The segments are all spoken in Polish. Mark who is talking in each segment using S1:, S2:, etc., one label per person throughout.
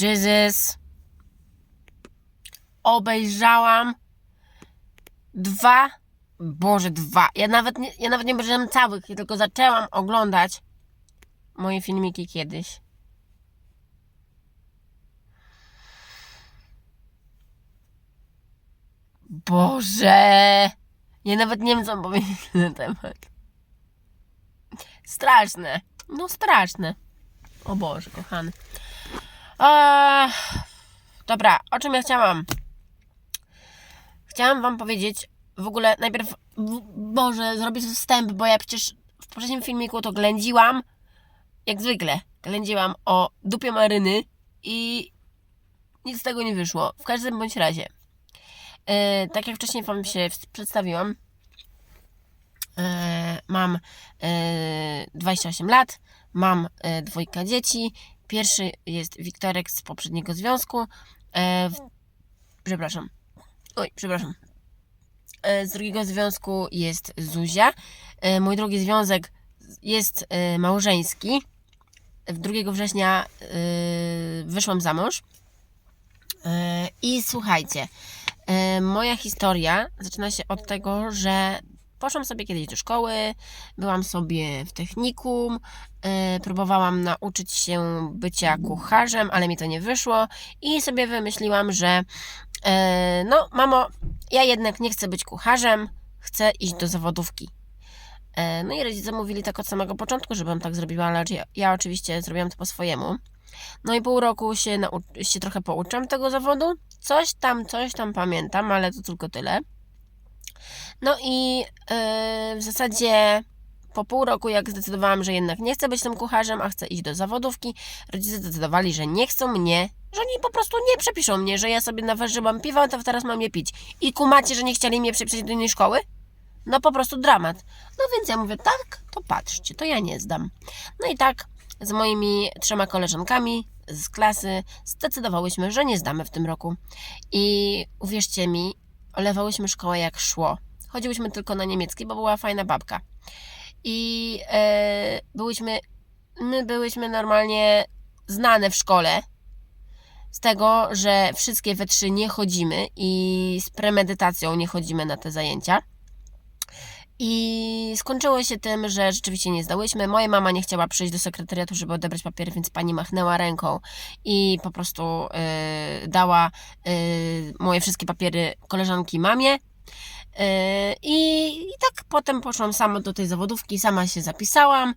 S1: Jesus. Obejrzałam dwa, boże dwa, ja nawet nie, ja nawet nie obejrzałam całych, tylko zaczęłam oglądać moje filmiki kiedyś. Boże! Ja nawet nie wiem, co mam powiedzieć na temat. Straszne. No straszne. O Boże, kochany. Eee, dobra, o czym ja chciałam? Chciałam wam powiedzieć, w ogóle najpierw, Boże, zrobię wstęp, bo ja przecież w poprzednim filmiku to ględziłam, jak zwykle, ględziłam o dupie maryny i nic z tego nie wyszło. W każdym bądź razie. E, tak jak wcześniej Wam się przedstawiłam, e, mam e, 28 lat, mam e, dwójka dzieci. Pierwszy jest Wiktorek z poprzedniego związku. E, w, przepraszam. Oj, przepraszam. E, z drugiego związku jest Zuzia. E, mój drugi związek jest e, małżeński. W 2 września e, wyszłam za mąż. E, I słuchajcie, E, Moja historia zaczyna się od tego, że poszłam sobie kiedyś do szkoły, byłam sobie w technikum, e, próbowałam nauczyć się bycia kucharzem, ale mi to nie wyszło i sobie wymyśliłam, że e, no mamo, ja jednak nie chcę być kucharzem, chcę iść do zawodówki. E, No i rodzice mówili tak od samego początku, żebym tak zrobiła, ale ja, ja oczywiście zrobiłam to po swojemu. No i pół roku się, się trochę pouczam tego zawodu. Coś tam, coś tam pamiętam, ale to tylko tyle. No i yy, w zasadzie po pół roku, jak zdecydowałam, że jednak nie chcę być tym kucharzem, a chcę iść do zawodówki, rodzice zdecydowali, że nie chcą mnie, że oni po prostu nie przepiszą mnie, że ja sobie naważyłam piwa, to teraz mam je pić. I kumacie, że nie chcieli mnie przepisać do innej szkoły? No po prostu dramat. No więc ja mówię, tak, to patrzcie, to ja nie zdam. No i tak z moimi trzema koleżankami z klasy zdecydowałyśmy, że nie zdamy w tym roku. I uwierzcie mi, olewałyśmy szkołę jak szło. Chodziłyśmy tylko na niemiecki, bo była fajna babka. I e, byłyśmy, my byłyśmy normalnie znane w szkole z tego, że wszystkie we trzy nie chodzimy i z premedytacją nie chodzimy na te zajęcia. I skończyło się tym, że rzeczywiście nie zdałyśmy. Moja mama nie chciała przyjść do sekretariatu, żeby odebrać papiery, więc pani machnęła ręką i po prostu y, dała y, moje wszystkie papiery koleżanki mamie. Y, i, I tak potem poszłam sama do tej zawodówki, sama się zapisałam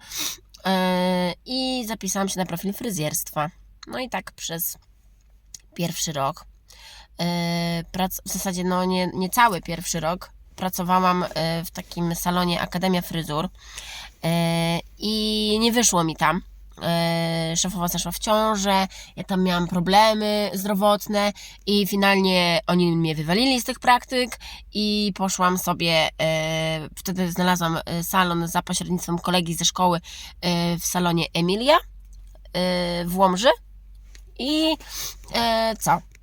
S1: i zapisałam się na profil fryzjerstwa. No i tak przez pierwszy rok. prac, w zasadzie no nie, nie cały pierwszy rok pracowałam e, w takim salonie Akademia Fryzur e, i nie wyszło mi tam. E, Szefowa zaszła w ciążę, ja tam miałam problemy zdrowotne i finalnie oni mnie wywalili z tych praktyk i poszłam sobie, wtedy znalazłam salon za pośrednictwem kolegi ze szkoły w salonie Emilia w Łomży i co?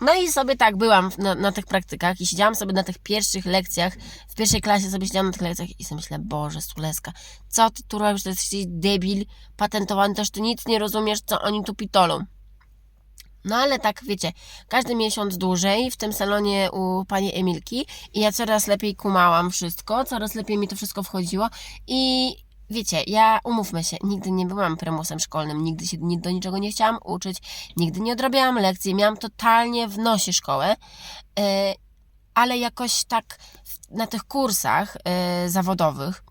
S1: No i sobie tak byłam na, na tych praktykach i siedziałam sobie na tych pierwszych lekcjach. W pierwszej klasie sobie siedziałam na tych lekcjach i sobie myślę, Boże, Suleska, co ty tu robisz? To jesteś debil, patentowany, też ty nic nie rozumiesz, co oni tu pitolą. No ale tak, wiecie, każdy miesiąc dłużej w tym salonie u pani Emilki i ja coraz lepiej kumałam wszystko, coraz lepiej mi to wszystko wchodziło i wiecie, ja umówmy się, nigdy nie byłam prymusem szkolnym, nigdy się do niczego nie chciałam uczyć, nigdy nie odrabiałam lekcji, miałam totalnie w nosie szkołę, yy, ale jakoś tak na tych kursach yy, zawodowych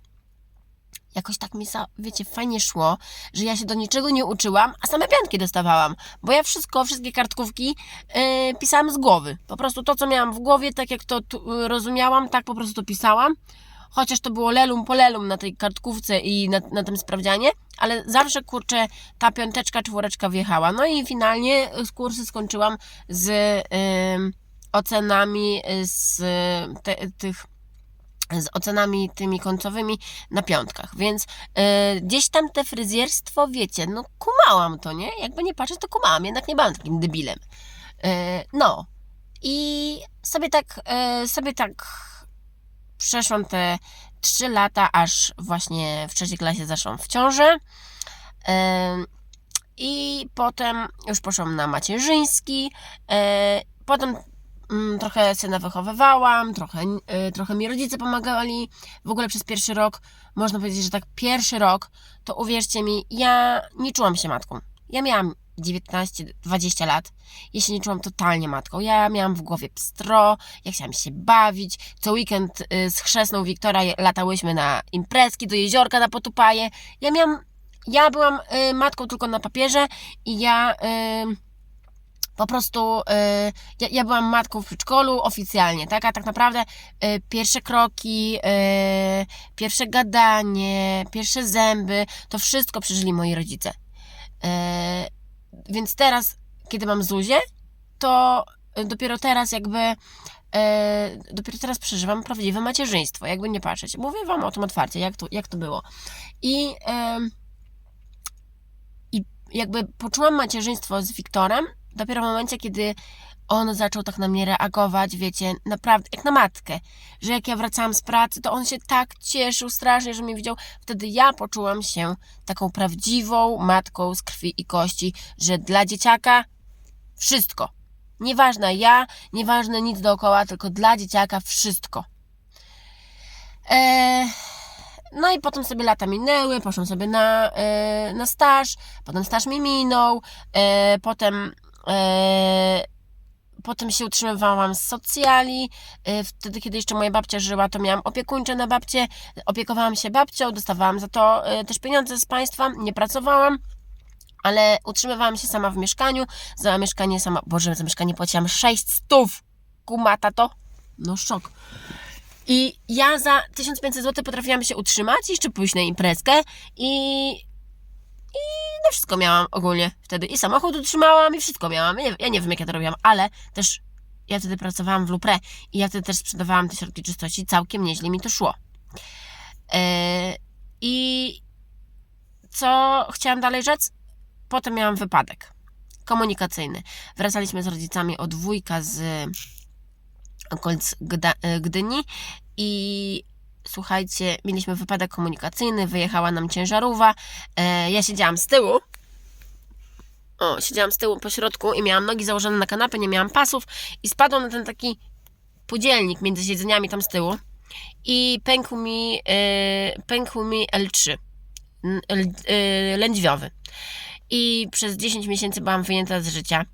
S1: jakoś tak mi, wiecie, fajnie szło, że ja się do niczego nie uczyłam, a same pianki dostawałam, bo ja wszystko, wszystkie kartkówki yy, pisałam z głowy. Po prostu to, co miałam w głowie, tak jak to rozumiałam, tak po prostu to pisałam. Chociaż to było lelum po lelum na tej kartkówce i na, na tym sprawdzianie, ale zawsze, kurczę, ta piąteczka, czwóreczka wjechała. No i finalnie kursy skończyłam z ocenami z te, tych z ocenami tymi końcowymi na piątkach, więc e, gdzieś tam te fryzjerstwo, wiecie, no kumałam to, nie? Jakby nie patrzeć, to kumałam, jednak nie byłam takim debilem. E, no i sobie tak, e, sobie tak przeszłam te trzy lata, aż właśnie w trzeciej klasie zaszłam w ciążę. E, I potem już poszłam na macierzyński. E, potem mm, trochę syna wychowywałam, trochę, e, trochę mi rodzice pomagali. W ogóle przez pierwszy rok, można powiedzieć, że tak pierwszy rok, to uwierzcie mi, ja nie czułam się matką. Ja miałam 19-20 lat. Ja się nie czułam totalnie matką. Ja miałam w głowie pstro, ja chciałam się bawić. Co weekend y, z chrzestną Wiktora latałyśmy na imprezki do jeziorka na Potupaje. Ja miałam, ja byłam y, matką tylko na papierze i ja y, po prostu ja, ja byłam matką w przedszkolu oficjalnie, tak? A tak naprawdę pierwsze kroki, pierwsze gadanie, pierwsze zęby, to wszystko przeżyli moi rodzice. E, więc teraz, kiedy mam Zuzię, to dopiero teraz jakby e, dopiero teraz przeżywam prawdziwe macierzyństwo, jakby nie patrzeć. Mówię Wam o tym otwarcie, jak to, jak to było. I, I jakby poczułam macierzyństwo z Wiktorem dopiero w momencie, kiedy on zaczął tak na mnie reagować, wiecie, naprawdę, jak na matkę, że jak ja wracałam z pracy, to on się tak cieszył strasznie, że mnie widział. Wtedy ja poczułam się taką prawdziwą matką z krwi i kości, że dla dzieciaka wszystko. Nieważne ja, nieważne nic dookoła, tylko dla dzieciaka wszystko. Eee, no i potem sobie lata minęły, poszłam sobie na, e, na staż, potem staż mi minął, e, potem e, potem się utrzymywałam z socjali. E, Wtedy, kiedy jeszcze moja babcia żyła, to miałam opiekuńcze na babcie. Opiekowałam się babcią, dostawałam za to e, też pieniądze z państwa, nie pracowałam. Ale utrzymywałam się sama w mieszkaniu. Za mieszkanie sama. Boże, za mieszkanie płaciłam 6 stów. Kumata to? No szok. I ja za 1500 zł potrafiłam się utrzymać, jeszcze pójść na imprezkę i. I no wszystko miałam ogólnie wtedy. I samochód utrzymałam, i wszystko miałam. Ja nie, ja nie wiem, jak ja to robiłam, ale też ja wtedy pracowałam w Lupre i ja wtedy też sprzedawałam te środki czystości. Całkiem nieźle mi to szło. Yy, I co chciałam dalej rzec? Potem miałam wypadek komunikacyjny. Wracaliśmy z rodzicami od wujka z okolic e, Gdyni i słuchajcie, mieliśmy wypadek komunikacyjny, wyjechała nam ciężarówka, e, ja siedziałam z tyłu, o, siedziałam z tyłu po środku i miałam nogi założone na kanapę, nie miałam pasów i spadłam na ten taki podzielnik między siedzeniami tam z tyłu i pękł mi, e, pękł mi L3, n- L, e, lędźwiowy. I przez 10 miesięcy byłam wyjęta z życia.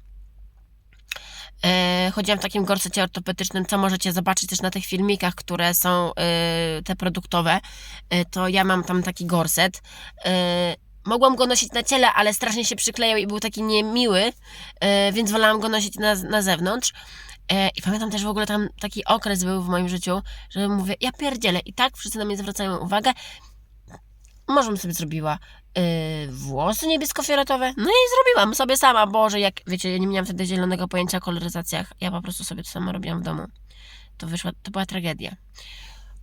S1: E, chodziłam w takim gorsecie ortopedycznym, co możecie zobaczyć też na tych filmikach, które są e, te produktowe. E, to ja mam tam taki gorset. Mogłam go nosić na ciele, ale strasznie się przyklejał i był taki niemiły, więc wolałam go nosić na, na zewnątrz. I pamiętam też w ogóle tam taki okres był w moim życiu, że mówię, ja pierdzielę. I tak wszyscy na mnie zwracają uwagę. Może bym sobie zrobiła yy, włosy niebiesko-fioletowe. No i zrobiłam sobie sama. Boże, jak wiecie, ja nie miałam wtedy zielonego pojęcia o koloryzacjach. Ja po prostu sobie to samo robiłam w domu. To wyszła, to była tragedia.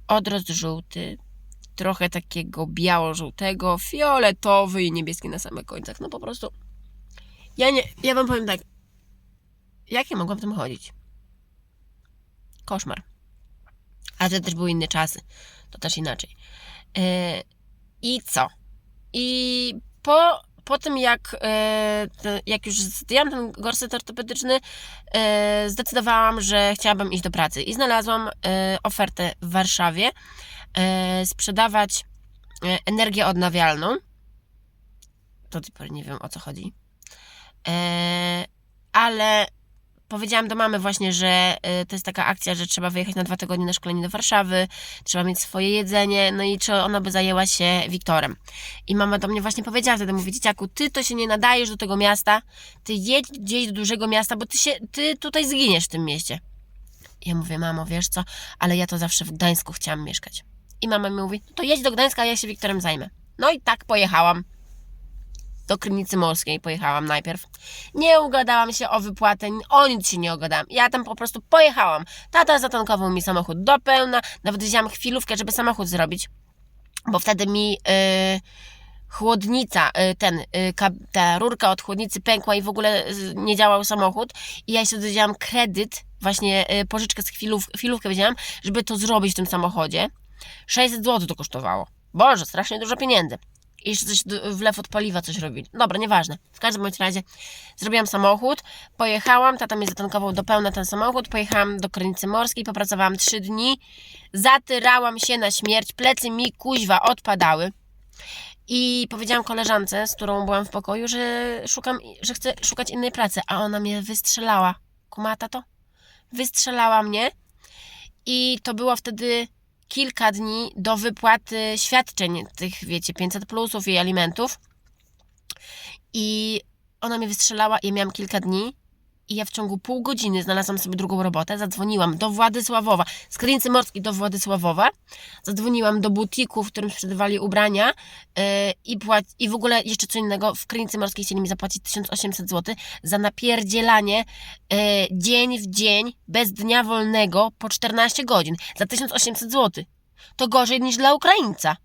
S1: Odrost żółty, trochę takiego biało-żółtego, fioletowy i niebieski na samych końcach. No po prostu. Ja nie, ja wam powiem tak. Jak ja mogłam w tym chodzić? Koszmar. A to też były inne czasy. To też inaczej. Yy, i co? I po, po tym, jak, e, jak już zdjęłam ten gorset ortopedyczny, e, zdecydowałam, że chciałabym iść do pracy. I znalazłam e, ofertę w Warszawie sprzedawać energię odnawialną. Do tej pory nie wiem o co chodzi. Ale powiedziałam do mamy właśnie, że e, to jest taka akcja, że trzeba wyjechać na dwa tygodnie na szkolenie do Warszawy, trzeba mieć swoje jedzenie, no i czy ona by zajęła się Wiktorem. I mama do mnie właśnie powiedziała wtedy, mówi, dzieciaku, ty to się nie nadajesz do tego miasta, ty jedź gdzieś do dużego miasta, bo ty, się, ty tutaj zginiesz w tym mieście. Ja mówię, mamo, wiesz co, ale ja to zawsze w Gdańsku chciałam mieszkać. I mama mi mówi, no to jedź do Gdańska, a ja się Wiktorem zajmę. No i tak pojechałam. Do Krynicy Morskiej pojechałam najpierw. Nie ugadałam się o wypłatę, o nic się nie ugadałam. Ja tam po prostu pojechałam. Tata zatankował mi samochód do pełna, nawet wzięłam chwilówkę, żeby samochód zrobić, bo wtedy mi yy, chłodnica, yy, ten, kab- ta rurka od chłodnicy pękła i w ogóle yy, nie działał samochód i ja sobie wzięłam kredyt, właśnie pożyczkę z chwilów, chwilówkę wzięłam, żeby to zrobić w tym samochodzie. 600 zł to kosztowało. Boże, strasznie dużo pieniędzy. I jeszcze coś wlew od paliwa coś robili. Dobra, nieważne. W każdym bądź razie zrobiłam samochód, pojechałam, tata mnie zatankował do pełna ten samochód, pojechałam do Krynicy Morskiej, popracowałam trzy dni, zatyrałam się na śmierć, plecy mi kuźwa odpadały. I powiedziałam koleżance, z którą byłam w pokoju, że szukam, że chcę szukać innej pracy, a ona mnie wystrzelała. Kumata to? Wystrzelała mnie i to było wtedy kilka dni do wypłaty świadczeń tych, wiecie, 500 plusów i alimentów. I ona mnie wystrzelała i ja miałam kilka dni i ja w ciągu pół godziny znalazłam sobie drugą robotę. Zadzwoniłam do Władysławowa, z Krynicy Morskiej do Władysławowa. Zadzwoniłam do butiku, w którym sprzedawali ubrania yy, i, płac- i w ogóle jeszcze co innego. W Krynicy Morskiej chcieli mi zapłacić 1800 zł za napierdzielanie yy, dzień w dzień, bez dnia wolnego, po 14 godzin. Za 1800 zł. To gorzej niż dla Ukraińca.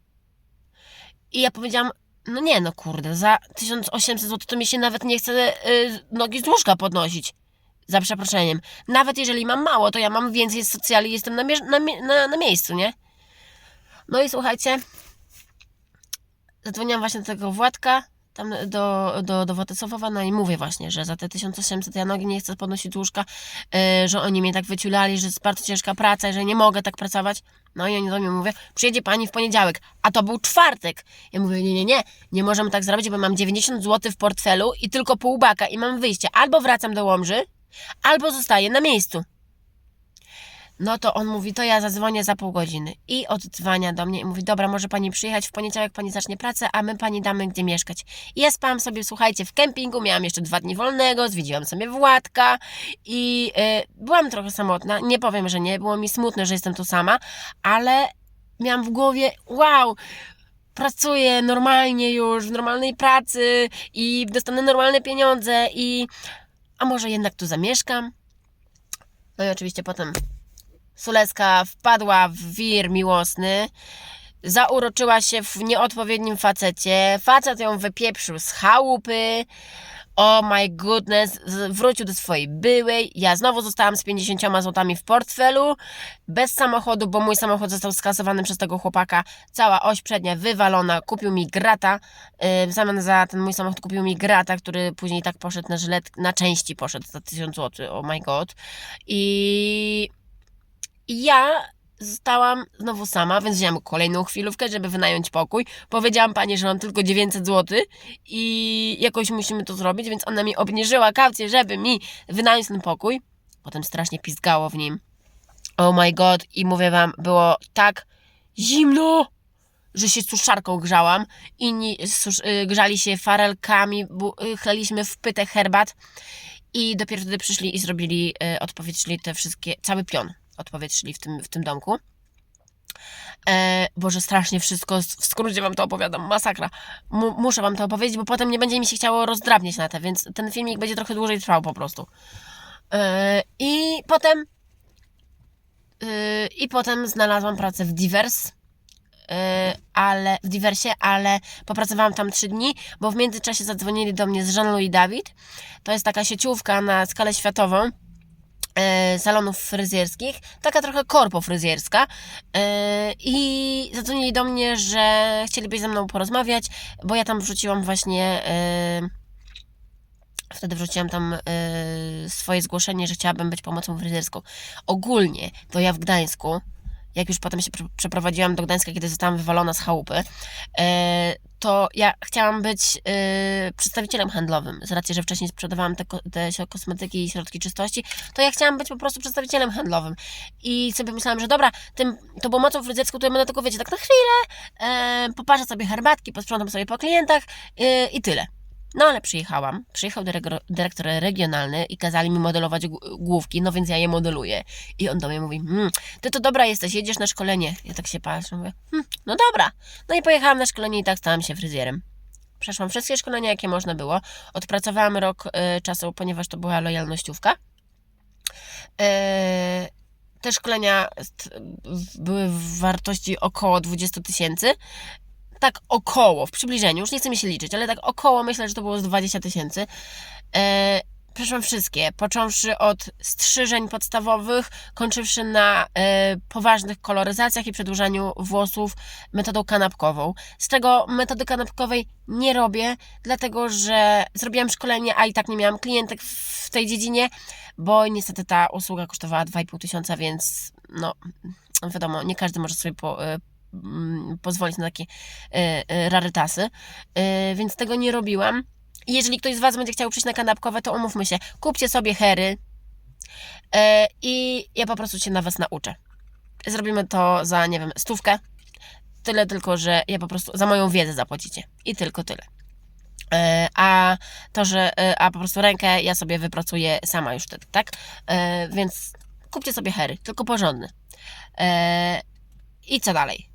S1: I ja powiedziałam, no nie no kurde, za 1800 zł to mi się nawet nie chce y, nogi z łóżka podnosić. Za przeproszeniem. Nawet jeżeli mam mało, to ja mam więcej socjali i jestem na, na, na, na miejscu, nie? No i słuchajcie, zadzwoniłam właśnie do tego Władka, tam do, do, do Władysławowa, no i mówię właśnie, że za te 1800 ja nogi nie chcę podnosić łóżka, y, że oni mnie tak wyciulali, że jest bardzo ciężka praca że nie mogę tak pracować. No i oni do mnie mówią, przyjedzie pani w poniedziałek, a to był czwartek. Ja mówię, nie, nie, nie, nie możemy tak zrobić, bo mam 90 zł w portfelu i tylko pół baka i mam wyjście. Albo wracam do Łomży, albo zostaję na miejscu. No to on mówi, to ja zadzwonię za pół godziny. I oddzwania do mnie i mówi, dobra, może pani przyjechać w poniedziałek, pani zacznie pracę, a my pani damy gdzie mieszkać. I ja spałam sobie, słuchajcie, w kempingu, miałam jeszcze dwa dni wolnego, zwiedziłam sobie Władka i y, byłam trochę samotna. Nie powiem, że nie, było mi smutno, że jestem tu sama, ale miałam w głowie, wow, pracuję normalnie już, w normalnej pracy i dostanę normalne pieniądze i a może jednak tu zamieszkam? No i oczywiście potem Suleska wpadła w wir miłosny, zauroczyła się w nieodpowiednim facecie, facet ją wypieprzył z chałupy, oh my goodness, wrócił do swojej byłej, ja znowu zostałam z 50 złotami w portfelu, bez samochodu, bo mój samochód został skasowany przez tego chłopaka, cała oś przednia wywalona, kupił mi grata, yy, w zamian za ten mój samochód kupił mi grata, który później tak poszedł na żylet, na części poszedł za 1000 zł, oh my god. I ja zostałam znowu sama, więc wzięłam kolejną chwilówkę, żeby wynająć pokój. Powiedziałam pani, że mam tylko 900 zł i jakoś musimy to zrobić, więc ona mi obniżyła kaucję, żeby mi wynająć ten pokój. Potem strasznie pizgało w nim. Oh my god, i mówię wam, było tak zimno, że się suszarką grzałam. Inni susz, y, grzali się farelkami, bu, y, chlaliśmy w pytę herbat. I dopiero wtedy przyszli i zrobili, y, odpowietrzyli te wszystkie, cały pion odpowietrzyli w tym, w tym domku. E, Boże, strasznie wszystko, w skrócie wam to opowiadam, masakra. Mu, muszę wam to opowiedzieć, bo potem nie będzie mi się chciało rozdrabniać na te, więc ten filmik będzie trochę dłużej trwał po prostu. E, I potem e, i potem znalazłam pracę w Divers, e, ale w Diversie, ale popracowałam tam trzy dni, bo w międzyczasie zadzwonili do mnie z Jean-Louis David. To jest taka sieciówka na skalę światową salonów fryzjerskich, taka trochę korpo fryzjerska e, i zadzwonili do mnie, że chcieliby ze mną porozmawiać, bo ja tam wrzuciłam właśnie e, wtedy wrzuciłam tam e, swoje zgłoszenie, że chciałabym być pomocą fryzjerską. Ogólnie to ja w Gdańsku jak już potem się prze- przeprowadziłam do Gdańska, kiedy zostałam wywalona z chałupy, e, to ja chciałam być e, przedstawicielem handlowym. Z racji, że wcześniej sprzedawałam te, te kosmetyki i środki czystości, to ja chciałam być po prostu przedstawicielem handlowym. I sobie myślałam, że dobra, tym, tą pomocą fryzjerską to ja będę tylko, wiecie, tak na chwilę, e, poparzę sobie herbatki, posprzątam sobie po klientach i tyle. No ale przyjechałam, przyjechał dyrektor, regionalny i kazali mi modelować główki, no więc ja je modeluję. I on do mnie mówi, hmm, ty to dobra jesteś, jedziesz na szkolenie. Ja tak się patrzę, mówię, hm, no dobra. No i pojechałam na szkolenie i tak stałam się fryzjerem. Przeszłam wszystkie szkolenia, jakie można było. Odpracowałam rok y, czasu, ponieważ to była lojalnościówka. E, te szkolenia były w wartości około 20 tysięcy. Tak około, w przybliżeniu, już nie chcę mi się liczyć, ale tak około myślę, że to było z 20 tysięcy. E, przeszłam wszystkie, począwszy od strzyżeń podstawowych, kończywszy na e, poważnych koloryzacjach i przedłużaniu włosów metodą kanapkową. Z tego metody kanapkowej nie robię, dlatego że zrobiłam szkolenie, a i tak nie miałam klientek w tej dziedzinie, bo niestety ta usługa kosztowała 2,5 tysiąca, więc no wiadomo, nie każdy może sobie po, e, pozwolić na takie e, e, rarytasy, e, więc tego nie robiłam. Jeżeli ktoś z Was będzie chciał przyjść na kanapkowe, to umówmy się, kupcie sobie hery i ja po prostu się na Was nauczę. Zrobimy to za, nie wiem, stówkę. Tyle tylko, że ja po prostu za moją wiedzę zapłacicie. I tylko tyle. A to, że a po prostu rękę ja sobie wypracuję sama już wtedy, tak? Więc kupcie sobie hery, tylko porządny. I co dalej?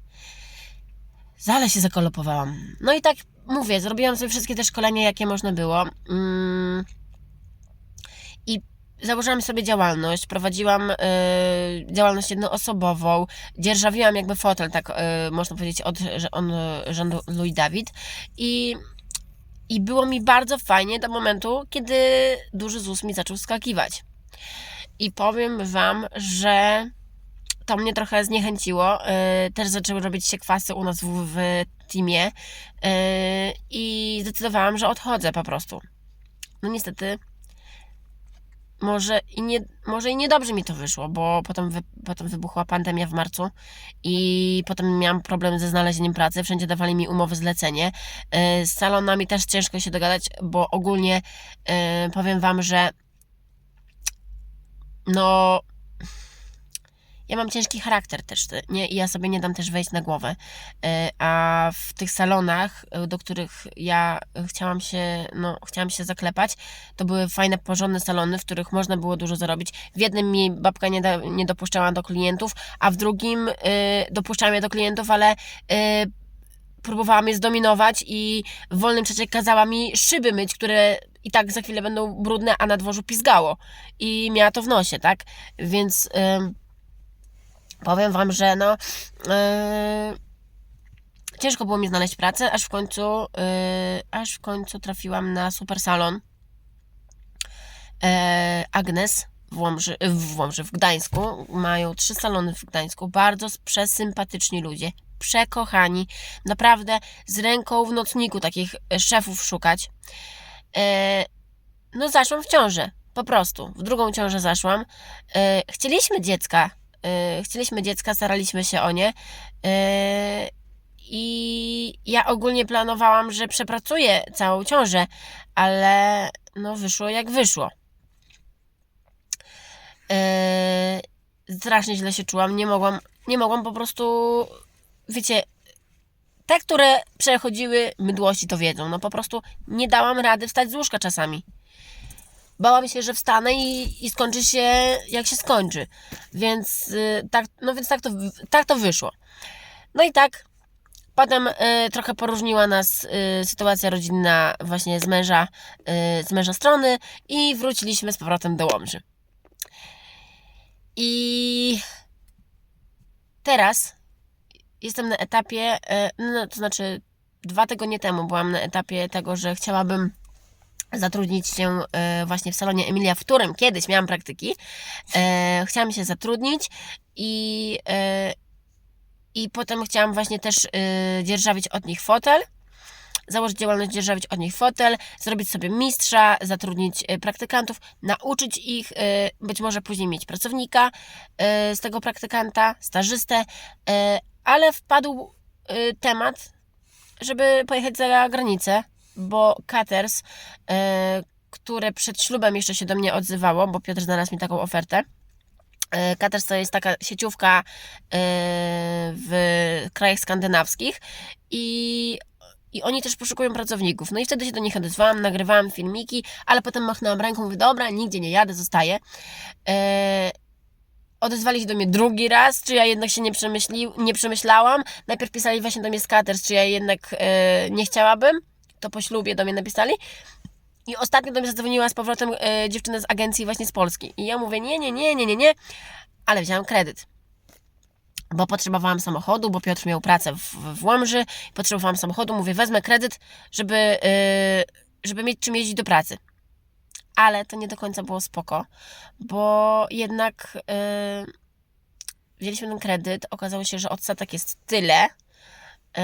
S1: Zale się zakolopowałam. No i tak mówię, zrobiłam sobie wszystkie te szkolenia, jakie można było. Mm. I założyłam sobie działalność, prowadziłam y, działalność jednoosobową, dzierżawiłam jakby fotel, tak y, można powiedzieć, od że on, rządu Louis David i, i było mi bardzo fajnie do momentu, kiedy duży ZUS mi zaczął skakiwać. I powiem Wam, że to mnie trochę zniechęciło. y, Też zaczęły robić się kwasy u nas w, w teamie y, i zdecydowałam, że odchodzę po prostu. No niestety, może i, nie, może i niedobrze mi to wyszło, bo potem, wy, potem wybuchła pandemia w marcu i potem miałam problem ze znalezieniem pracy. Wszędzie dawali mi umowy zlecenie. Y, Z salonami też ciężko się dogadać, bo ogólnie powiem Wam, że no ja mam ciężki charakter też, nie? I ja sobie nie dam też wejść na głowę. E, A w tych salonach, e, do których ja chciałam się, no, chciałam się zaklepać, to były fajne, porządne salony, w których można było dużo zarobić. W jednym mi babka nie, da, nie dopuszczała do klientów, a w drugim y, dopuszczała mnie do klientów, ale y, próbowała mnie zdominować i w wolnym czasie kazała mi szyby myć, które i tak za chwilę będą brudne, a na dworzu pizgało. I miała to w nosie, tak? Więc... ym, powiem Wam, że no yy, ciężko było mi znaleźć pracę, aż w końcu yy, aż w końcu trafiłam na super salon yy, Agnes w Łomży, w Łomży, w Gdańsku. Mają trzy salony w Gdańsku, bardzo przesympatyczni ludzie, przekochani, naprawdę z ręką w nocniku takich szefów szukać. Yy, no zaszłam w ciążę, po prostu, w drugą ciążę zaszłam. Yy, chcieliśmy dziecka, chcieliśmy dziecka, staraliśmy się o nie. Yy, I ja ogólnie planowałam, że przepracuję całą ciążę, ale no wyszło jak wyszło. Yy, strasznie źle się czułam, nie mogłam, nie mogłam po prostu, wiecie, te, które przechodziły mydłości to wiedzą, no po prostu nie dałam rady wstać z łóżka czasami bałam się, że wstanę i, i skończy się jak się skończy. Więc y, tak, no więc tak to, tak to wyszło. No i tak, potem y, trochę poróżniła nas y, sytuacja rodzinna właśnie z męża, y, z męża strony i wróciliśmy z powrotem do Łomży. I teraz jestem na etapie, y, no, to znaczy dwa tygodnie temu byłam na etapie tego, że chciałabym zatrudnić się e, właśnie w salonie Emilia, w którym kiedyś miałam praktyki. E, chciałam się zatrudnić i, e, i potem chciałam właśnie też dzierżawić od nich fotel założyć działalność, dzierżawić od nich fotel, zrobić sobie mistrza, zatrudnić praktykantów, nauczyć ich, być może później mieć pracownika z tego praktykanta, stażystę, ale wpadł temat, żeby pojechać za granicę bo Caters, e, które przed ślubem jeszcze się do mnie odzywało, bo Piotr znalazł mi taką ofertę. E, Caters to jest taka sieciówka e, w krajach skandynawskich i i oni też poszukują pracowników. No i wtedy się do nich odezwałam, nagrywałam filmiki, ale potem machnęłam ręką, mówię, dobra, nigdzie nie jadę, zostaję. Eee, odezwali się do mnie drugi raz, czy ja jednak się nie, przemyśli, nie przemyślałam. Najpierw pisali właśnie do mnie z Caters, czy ja jednak e, nie chciałabym to po ślubie do mnie napisali. I ostatnio do mnie zadzwoniła z powrotem e, dziewczyna z agencji właśnie z Polski. I ja mówię, nie, nie, nie, nie, nie, nie, ale wziąłem kredyt. Bo potrzebowałam samochodu, bo Piotr miał pracę w, w Łomży, potrzebowałam samochodu, mówię, wezmę kredyt, żeby, e, żeby mieć czym jeździć do pracy. ale to nie do końca było spoko, bo jednak yy, wzięliśmy ten kredyt, okazało się, że odsetek jest tyle yy,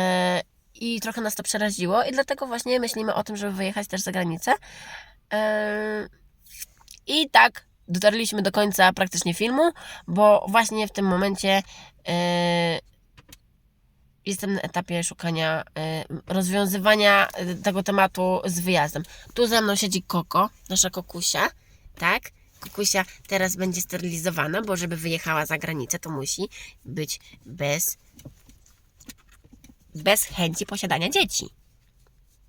S1: i trochę nas to przeraziło i dlatego właśnie myślimy o tym, żeby wyjechać też za granicę. I tak dotarliśmy do końca praktycznie filmu, bo właśnie w tym momencie yy, jestem na etapie szukania, y, rozwiązywania y, tego tematu z wyjazdem. Tu ze mną siedzi Koko, nasza kokusia, tak? Kokusia teraz będzie sterylizowana, bo żeby wyjechała za granicę, to musi być bez, bez chęci posiadania dzieci.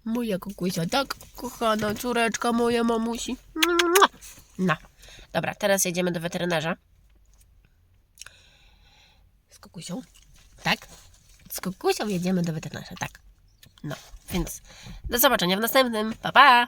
S1: Moja kokusia, tak? Kochana córeczka moja mamusi. No. Dobra, teraz jedziemy do weterynarza. Z kokusią. Tak? z kukusią jedziemy do weterynarza, tak. No, więc do zobaczenia w następnym. Pa, pa!